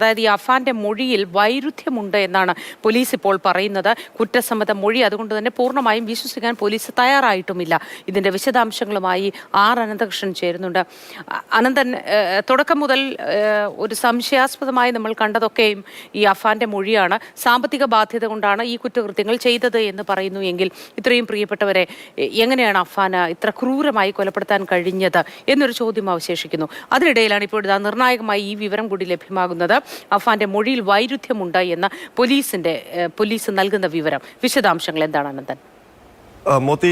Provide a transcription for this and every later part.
അതായത് ഈ അഫാന്റെ മൊഴിയിൽ വൈരുദ്ധ്യമുണ്ട് എന്നാണ് പോലീസ് ഇപ്പോൾ പറയുന്നത്. കുറ്റസമ്മത മൊഴി അതുകൊണ്ട് തന്നെ പൂർണമായും വിശ്വസിക്കാൻ പോലീസ് തയ്യാറായിട്ടുമില്ല. ഇതിന്റെ വിശദാംശങ്ങളുമായി ആർ അനന്തകൃഷ്ണൻ ചേരുന്നുണ്ട്. അനന്തൻ തുടക്കം മുതൽ ഒരു സംശയാസ്പദമായി നമ്മൾ കണ്ടതൊക്കെയും ഈ അഫാന്റെ മൊഴിയാണ്. സാമ്പത്തിക ബാധ്യത കൊണ്ടാണ് ഈ കുറ്റകൃത്യങ്ങൾ ചെയ്തത് എന്ന് പറയുന്നു എങ്കിൽ ഇത്രയും പ്രിയപ്പെട്ടവരെ എങ്ങനെയാണ് അഫാന് ഇത്ര ക്രൂരമായി കൊലപ്പെടുത്താൻ കഴിഞ്ഞത് എന്നൊരു ചോദ്യം അവശേഷിക്കുന്നു. അതിനിടയിലാണ് ഇപ്പോൾ നിർണായകമായി ഈ വിവരം കൂടി ലഭ്യമാകുന്നത്. അഫാന്റെ മൊഴിയിൽ വൈരുദ്ധ്യമുണ്ട് എന്ന് പോലീസിന്റെ പോലീസ് നൽകുന്ന വിവരം. വിശദാംശങ്ങൾ എന്താണ് അനന്തൻ? മോത്തി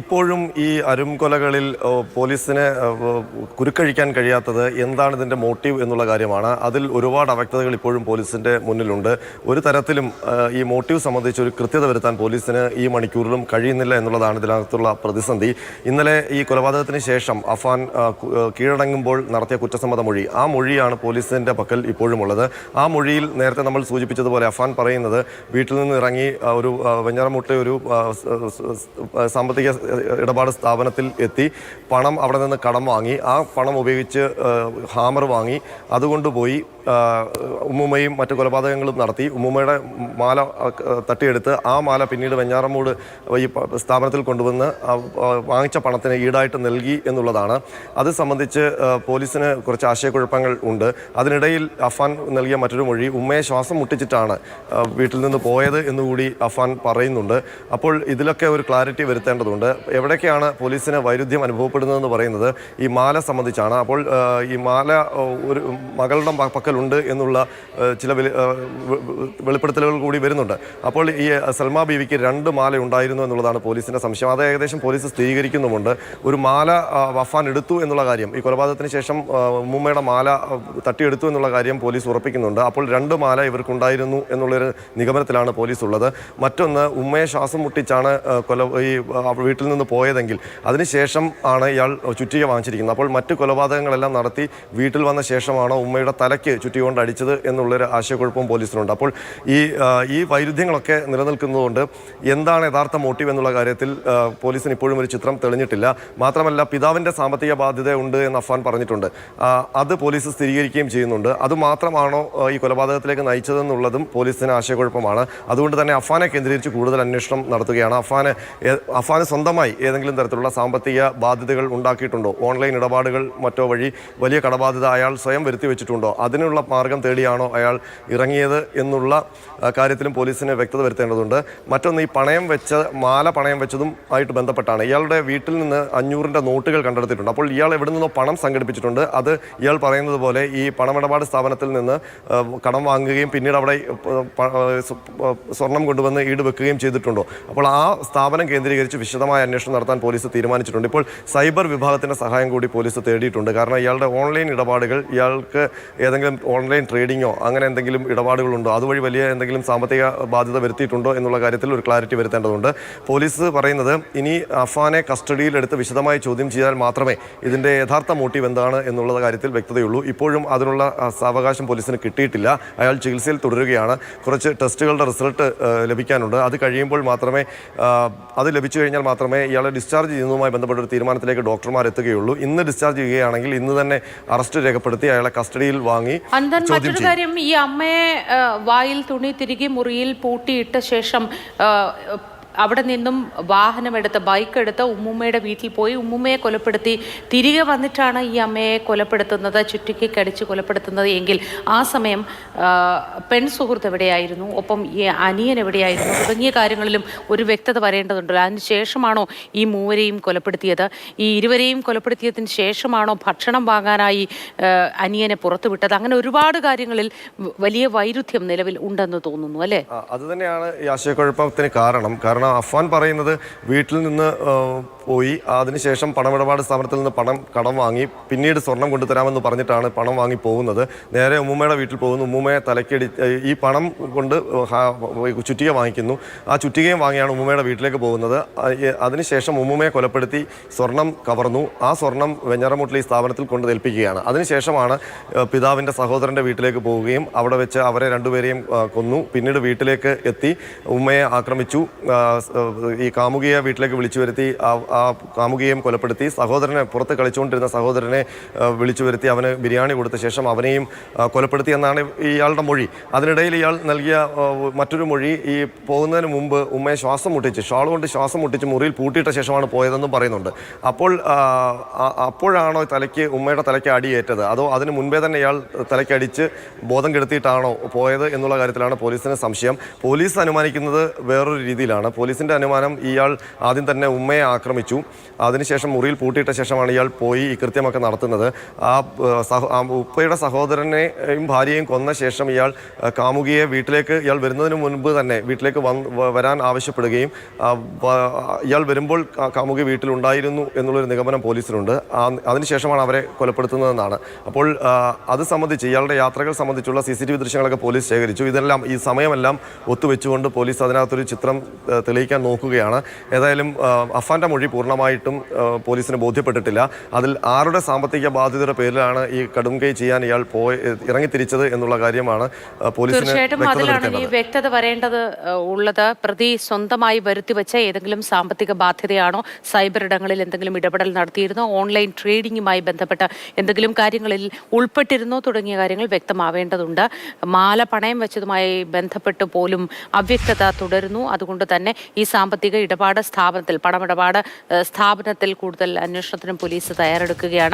ഇപ്പോഴും ഈ അരുംകൊലകളിൽ പോലീസിനെ കുരുക്കഴിക്കാൻ കഴിയാത്തത് എന്താണ് ഇതിന്റെ മോട്ടീവ് എന്നുള്ള കാര്യമാണ്. അതിൽ ഒരുപാട് അവ്യക്തതകൾ ഇപ്പോഴും പോലീസിന്റെ മുന്നിലുണ്ട്. ഒരു തരത്തിലും ഈ മോട്ടീവ് സംബന്ധിച്ച് ഒരു കൃത്യത വരുത്താൻ പോലീസിന് ഈ മണിക്കൂറിലും കഴിയുന്നില്ല എന്നുള്ളതാണ് ഇതിനകത്തുള്ള പ്രതിസന്ധി. ഇന്നലെ ഈ കൊലപാതകത്തിന് ശേഷം അഫാൻ കീഴടങ്ങുമ്പോൾ നടത്തിയ കുറ്റസമ്മത മൊഴി ആ മൊഴിയാണ് പോലീസിന്റെ പക്കൽ ഇപ്പോഴും ഉള്ളത് ആ മൊഴിയിൽ നേരത്തെ നമ്മൾ സൂചിപ്പിച്ചതുപോലെ അഫാൻ പറയുന്നത് വീട്ടിൽ നിന്ന് ഇറങ്ങി ഒരു ആ, വെഞ്ഞാറമുട്ട ഒരു സാമ്പത്തിക ഇടപാട് സ്ഥാപനത്തിൽ എത്തി. പണം അവിടെ നിന്ന് കടം വാങ്ങി. ആ പണം ഉപയോഗിച്ച് ഹാമർ വാങ്ങി. അതുകൊണ്ടുപോയി ആ, ഉമ്മുമ്മയും മറ്റു കൊലപാതകങ്ങളും നടത്തി. ഉമ്മുമ്മയുടെ മാല തട്ടിയെടുത്ത് ആ മാല പിന്നീട് വെഞ്ഞാറമൂട് ഈ സ്ഥാപനത്തിൽ കൊണ്ടുവന്ന് വാങ്ങിച്ച പണത്തിന് ഈടായിട്ട് നൽകി എന്നുള്ളതാണ്. അത് സംബന്ധിച്ച് പോലീസിന് കുറച്ച് ആശയക്കുഴപ്പങ്ങൾ ഉണ്ട്. അതിനിടയിൽ അഫാൻ നൽകിയ മറ്റൊരു മൊഴി ഉമ്മയെ ശ്വാസം മുട്ടിച്ചിട്ടാണ് വീട്ടിൽ നിന്ന് പോയത് എന്നുകൂടി അഫാൻ പറയുന്നുണ്ട്. അപ്പോൾ ഇതിലൊക്കെ ഒരു ക്ലാരിറ്റി വരുത്തേണ്ടതുണ്ട്. എവിടേക്കാണ് പോലീസിന് വൈരുദ്ധ്യം അനുഭവപ്പെടുന്നതെന്ന് പറയുന്നത് ഈ മാല സംബന്ധിച്ചാണ്. അപ്പോൾ ഈ മാല ഒരു മകളുടെ പ- പക്കലുണ്ട് എന്നുള്ള ചില വെളിപ്പെടുത്തലുകൾ കൂടി വരുന്നുണ്ട്. അപ്പോൾ ഈ സൽമ ബീവിക്ക് രണ്ട് മാല ഉണ്ടായിരുന്നു എന്നുള്ളതാണ് പോലീസിന്റെ സംശയം. അത് ഏകദേശം പോലീസ് സ്ഥിരീകരിക്കുന്നുമുണ്ട്. ഒരു മാല വഫാൻ എടുത്തു എന്നുള്ള കാര്യം ഈ കൊലപാതകത്തിന് ശേഷം ഉമ്മയുടെ മാല തട്ടിയെടുത്തു എന്നുള്ള കാര്യം പോലീസ് ഉറപ്പിക്കുന്നുണ്ട്. അപ്പോൾ രണ്ട് മാല ഇവർക്കുണ്ടായിരുന്നു എന്നുള്ളൊരു നിഗമനത്തിലാണ് പോലീസ് ഉള്ളത് മറ്റൊന്ന് ഉമ്മയെ ശ്വാസം മുട്ടിച്ചാണ് കൊല ഈ വീട്ടിൽ നിന്ന് പോയതെങ്കിൽ അതിനുശേഷം ആണ് ഇയാൾ ചുറ്റിക വാങ്ങിച്ചിരിക്കുന്നത്. അപ്പോൾ മറ്റു കൊലപാതകങ്ങളെല്ലാം നടത്തി വീട്ടിൽ വന്ന ശേഷമാണ് ഉമ്മയുടെ തലയ്ക്ക് ചുറ്റി കൊണ്ട് അടിച്ചത് എന്നുള്ളൊരു ആശയക്കുഴപ്പവും പോലീസിനുണ്ട്. അപ്പോൾ ഈ ഈ വൈരുദ്ധ്യങ്ങളൊക്കെ നിലനിൽക്കുന്നതുകൊണ്ട് എന്താണ് യഥാർത്ഥ മോട്ടീവ് എന്നുള്ള കാര്യത്തിൽ പോലീസിന് ഇപ്പോഴും ഒരു ചിത്രം തെളിഞ്ഞിട്ടില്ല. മാത്രമല്ല പിതാവിന്റെ സാമ്പത്തിക ബാധ്യത ഉണ്ട് എന്ന് അഫാൻ പറഞ്ഞിട്ടുണ്ട്. അത് പോലീസ് സ്ഥിരീകരിക്കുകയും ചെയ്യുന്നുണ്ട്. അത് മാത്രമാണോ ഈ കൊലപാതകത്തിലേക്ക് നയിച്ചതെന്നുള്ളതും പോലീസിന് ആശയക്കുഴപ്പമാണ്. അതുകൊണ്ട് തന്നെ അഫാനെ കേന്ദ്രീകരിച്ച് കൂടുതൽ അന്വേഷണം നടത്തുകയാണ്. അഫാന് അഫാന് സ്വന്തമായി ഏതെങ്കിലും തരത്തിലുള്ള സാമ്പത്തിക ബാധ്യതകൾ ഉണ്ടാക്കിയിട്ടുണ്ടോ? ഓൺലൈൻ ഇടപാടുകൾ മറ്റോ വഴി വലിയ കടബാധ്യത അയാൾ സ്വയം വരുത്തി വെച്ചിട്ടുണ്ടോ അതിനുള്ള മാർഗം തേടിയാണോ അയാൾ ഇറങ്ങിയത് എന്നുള്ള കാര്യത്തിലും പോലീസിന് വ്യക്തത വരുത്തേണ്ടതുണ്ട്. മറ്റൊന്ന് ഈ പണയം വെച്ച മാല പണയം വെച്ചതും ആയിട്ട് ബന്ധപ്പെട്ടാണ്. ഇയാളുടെ വീട്ടിൽ നിന്ന് അഞ്ഞൂറിന്റെ നോട്ടുകൾ കണ്ടെടുത്തിട്ടുണ്ട്. അപ്പോൾ ഇയാൾ എവിടെ നിന്നോ പണം സംഘടിപ്പിച്ചിട്ടുണ്ട്. അത് ഇയാൾ പറയുന്നത് പോലെ ഈ പണമിടപാട് സ്ഥാപനത്തിൽ നിന്ന് കടം വാങ്ങുകയും പിന്നീട് അവിടെ സ്വർണം കൊണ്ടുവന്ന് ഈട് വെക്കുകയും ചെയ്തിട്ടുണ്ടോ? അപ്പോൾ ആ സ്ഥാപനം കേന്ദ്രീകരിച്ച് വിശദമായ അന്വേഷണം നടത്താൻ പോലീസ് തീരുമാനിച്ചിട്ടുണ്ട്. ഇപ്പോൾ സൈബർ വിഭാഗത്തിന്റെ സഹായം കൂടി പോലീസ് തേടിയിട്ടുണ്ട്. കാരണം ഇയാളുടെ ഓൺലൈൻ ഇടപാടുകൾ ഇയാൾക്ക് ഏതെങ്കിലും ഓൺലൈൻ ട്രേഡിങ്ങോ അങ്ങനെ എന്തെങ്കിലും ഇടപാടുകളുണ്ടോ? അതുവഴി വലിയ എന്തെങ്കിലും സാമ്പത്തിക ബാധ്യത വരുത്തിയിട്ടുണ്ടോ എന്നുള്ള കാര്യത്തിൽ ഒരു ക്ലാരിറ്റി വരുത്തേണ്ടതുണ്ട്. പോലീസ് പറയുന്നത് ഇനി അഫാനെ കസ്റ്റഡിയിലെടുത്ത് വിശദമായി ചോദ്യം ചെയ്താൽ മാത്രമേ ഇതിന്റെ യഥാർത്ഥ മോട്ടീവ് എന്താണ് എന്നുള്ള കാര്യത്തിൽ വ്യക്തതയുള്ളൂ. ഇപ്പോഴും അതിനുള്ള സാവകാശം പോലീസിന് കിട്ടിയിട്ടില്ല. അയാൾ ചികിത്സയിൽ തുടരുകയാണ്. കുറച്ച് ടെസ്റ്റുകളുടെ റിസൾട്ട് ലഭിക്കാനുണ്ട്. അത് കഴിയുമ്പോൾ മാത്രമേ അത് ലഭിച്ചു കഴിഞ്ഞാൽ മാത്രമേ ഇയാളെ ഡിസ്ചാർജ് ചെയ്യുന്നതുമായി ബന്ധപ്പെട്ട ഒരു തീരുമാനത്തിലേക്ക് ഡോക്ടർമാർ എത്തുകയുള്ളൂ. ഇന്ന് ഡിസ്ചാർജ് ചെയ്യുകയാണെങ്കിൽ ഇന്ന് തന്നെ അറസ്റ്റ് രേഖപ്പെടുത്തി അയാളെ കസ്റ്റഡിയിൽ വാങ്ങി അന്തൻ മറ്റൊരു കാര്യം ഈ അമ്മയെ വായിൽ തുണി തിരികെ മുറിയിൽ പൂട്ടിയിട്ട ശേഷം അവിടെ നിന്നും വാഹനമെടുത്ത് ബൈക്ക് എടുത്ത് ഉമ്മുമ്മയുടെ വീട്ടിൽ പോയി. ഉമ്മുമ്മയെ കൊലപ്പെടുത്തി. തിരികെ വന്നിട്ടാണ് ഈ അമ്മയെ കൊലപ്പെടുത്തുന്നത് ചുറ്റിക്ക് കടിച്ച് കൊലപ്പെടുത്തുന്നത് എങ്കിൽ ആ സമയം പെൺ സുഹൃത്ത് എവിടെയായിരുന്നു? ഒപ്പം ഈ അനിയൻ എവിടെയായിരുന്നു? തുടങ്ങിയ കാര്യങ്ങളിലും ഒരു വ്യക്തത വരേണ്ടതുണ്ടല്ലോ. അതിന് ശേഷമാണോ ഈ മൂവരെയും കൊലപ്പെടുത്തിയത്? ഈ ഇരുവരെയും കൊലപ്പെടുത്തിയതിന് ശേഷമാണോ ഭക്ഷണം വാങ്ങാനായി അനിയനെ പുറത്തുവിട്ടത്? അങ്ങനെ ഒരുപാട് കാര്യങ്ങളിൽ വലിയ വൈരുദ്ധ്യം നിലവിൽ ഉണ്ടെന്ന് തോന്നുന്നു അല്ലേ? അത് തന്നെയാണ് ഈ ആശയക്കുഴപ്പത്തിന് കാരണം. കാരണം അഫ്വാൻ പറയുന്നത് വീട്ടിൽ നിന്ന് പോയി. അതിനുശേഷം പണമിടപാട് സ്ഥാപനത്തിൽ നിന്ന് പണം കടം വാങ്ങി പിന്നീട് സ്വർണം കൊണ്ടുതരാമെന്ന് പറഞ്ഞിട്ടാണ് പണം വാങ്ങി പോകുന്നത്. നേരെ ഉമ്മുമ്മയുടെ വീട്ടിൽ പോകുന്നു. ഉമ്മുമ്മയെ തലക്കടി ഈ പണം കൊണ്ട് ചുറ്റിക വാങ്ങിക്കുന്നു. ആ ചുറ്റികയും വാങ്ങിയാണ് ഉമ്മുമ്മയുടെ വീട്ടിലേക്ക് പോകുന്നത്. അതിനുശേഷം ഉമ്മുമ്മയെ കൊലപ്പെടുത്തി സ്വർണം കവർന്നു. ആ സ്വർണം വെഞ്ഞാറമൂട്ടിൽ ഈ സ്ഥാപനത്തിൽ കൊണ്ട് ഏൽപ്പിക്കുകയാണ്. അതിനുശേഷമാണ് പിതാവിന്റെ സഹോദരന്റെ വീട്ടിലേക്ക് പോവുകയും അവിടെ വെച്ച് അവരെ രണ്ടുപേരെയും കൊന്നു. പിന്നീട് വീട്ടിലേക്ക് എത്തി ഉമ്മയെ ആക്രമിച്ചു. ഈ കാമുകിയെ വീട്ടിലേക്ക് വിളിച്ചു വരുത്തി ആ- കാമുകിയെയും കൊലപ്പെടുത്തി സഹോദരനെ പുറത്ത് കളിച്ചുകൊണ്ടിരുന്ന സഹോദരനെ വിളിച്ചു വരുത്തി അവന് ബിരിയാണി കൊടുത്ത ശേഷം അവനെയും കൊലപ്പെടുത്തി എന്നാണ് ഇയാളുടെ മൊഴി. അതിനിടയിൽ ഇയാൾ നൽകിയ മറ്റൊരു മൊഴി ഈ പോകുന്നതിന് മുമ്പ് ഉമ്മയെ ശ്വാസം മുട്ടിച്ച് ഷാൾ കൊണ്ട് ശ്വാസം മുട്ടിച്ച് മുറിയിൽ പൂട്ടിയിട്ട ശേഷമാണ് പോയതെന്നും പറയുന്നുണ്ട്. അപ്പോൾ അപ്പോഴാണോ തലയ്ക്ക് ഉമ്മയുടെ തലയ്ക്ക് അടിയേറ്റത്? അതോ അതിന് മുൻപേ തന്നെ ഇയാൾ തലയ്ക്കടിച്ച് ബോധം കെടുത്തിയിട്ടാണോ പോയത് എന്നുള്ള കാര്യത്തിലാണ് പോലീസിന് സംശയം. പോലീസ് അനുമാനിക്കുന്നത് വേറൊരു രീതിയിലാണ്. പോലീസിന്റെ അനുമാനം ഇയാൾ ആദ്യം തന്നെ ഉമ്മയെ ആക്രമിച്ചു. അതിനുശേഷം മുറിയിൽ പൂട്ടിയിട്ട ശേഷമാണ് ഇയാൾ പോയി ഈ കൃത്യമൊക്കെ നടത്തുന്നത്. ആ ഉപ്പയുടെ സഹോദരനെയും ഭാര്യയെയും കൊന്ന ശേഷം ഇയാൾ കാമുകിയെ വീട്ടിലേക്ക് ഇയാൾ വരുന്നതിന് മുൻപ് തന്നെ വീട്ടിലേക്ക് വരാൻ ആവശ്യപ്പെടുകയും ഇയാൾ വരുമ്പോൾ കാമുകി വീട്ടിലുണ്ടായിരുന്നു എന്നുള്ളൊരു നിഗമനം പോലീസിനുണ്ട്. അതിനുശേഷമാണ് അവരെ കൊലപ്പെടുത്തുന്നതെന്നാണ്. അപ്പോൾ അത് സംബന്ധിച്ച് ഇയാളുടെ യാത്രകൾ സംബന്ധിച്ചുള്ള സി സി ടി വി ദൃശ്യങ്ങളൊക്കെ പോലീസ് ശേഖരിച്ചു. ഇതെല്ലാം ഈ സമയമെല്ലാം ഒത്തുവെച്ചുകൊണ്ട് പോലീസ് അതിനകത്തൊരു ചിത്രം തെളിയിക്കാൻ നോക്കുകയാണ്. ഏതായാലും അഫാന്റെ മൊഴി പൂർണമായിട്ടും പോലീസിന് ബോധ്യപ്പെട്ടിട്ടില്ല. അതിൽ ആരുടെ സാമ്പത്തിക ബാധ്യതയുടെ പേരിലാണ് ഈ കടുംകൈ ചെയ്യാൻ ഇയാൾ പോയി ഇറങ്ങിത്തിരിച്ചത് എന്നുള്ള കാര്യമാണ് പോലീസിന് തീർച്ചയായിട്ടും വ്യക്തത അതിലാണ് ഇനി വ്യക്തത വരേണ്ടത് ഉള്ളത്. പ്രതി സ്വന്തമായി വരുത്തിവെച്ച ഏതെങ്കിലും സാമ്പത്തിക ബാധ്യതയാണോ? സൈബർ ഇടങ്ങളിൽ എന്തെങ്കിലും ഇടപെടൽ നടത്തിയിരുന്നോ? ഓൺലൈൻ ട്രേഡിങ്ങുമായി ബന്ധപ്പെട്ട എന്തെങ്കിലും കാര്യങ്ങളിൽ ഉൾപ്പെട്ടിരുന്നോ? തുടങ്ങിയ കാര്യങ്ങൾ വ്യക്തമാവേണ്ടതുണ്ട്. മാല പണയം വെച്ചതുമായി ബന്ധപ്പെട്ട് പോലും അവ്യക്തത തുടരുന്നു. അതുകൊണ്ട് തന്നെ ഈ സാമ്പത്തിക ഇടപാട് സ്ഥാപനത്തിൽ പണമിടപാട് സ്ഥാപനത്തിൽ കൂടുതൽ അന്വേഷണത്തിനും പോലീസ് തയ്യാറെടുക്കുകയാണ്.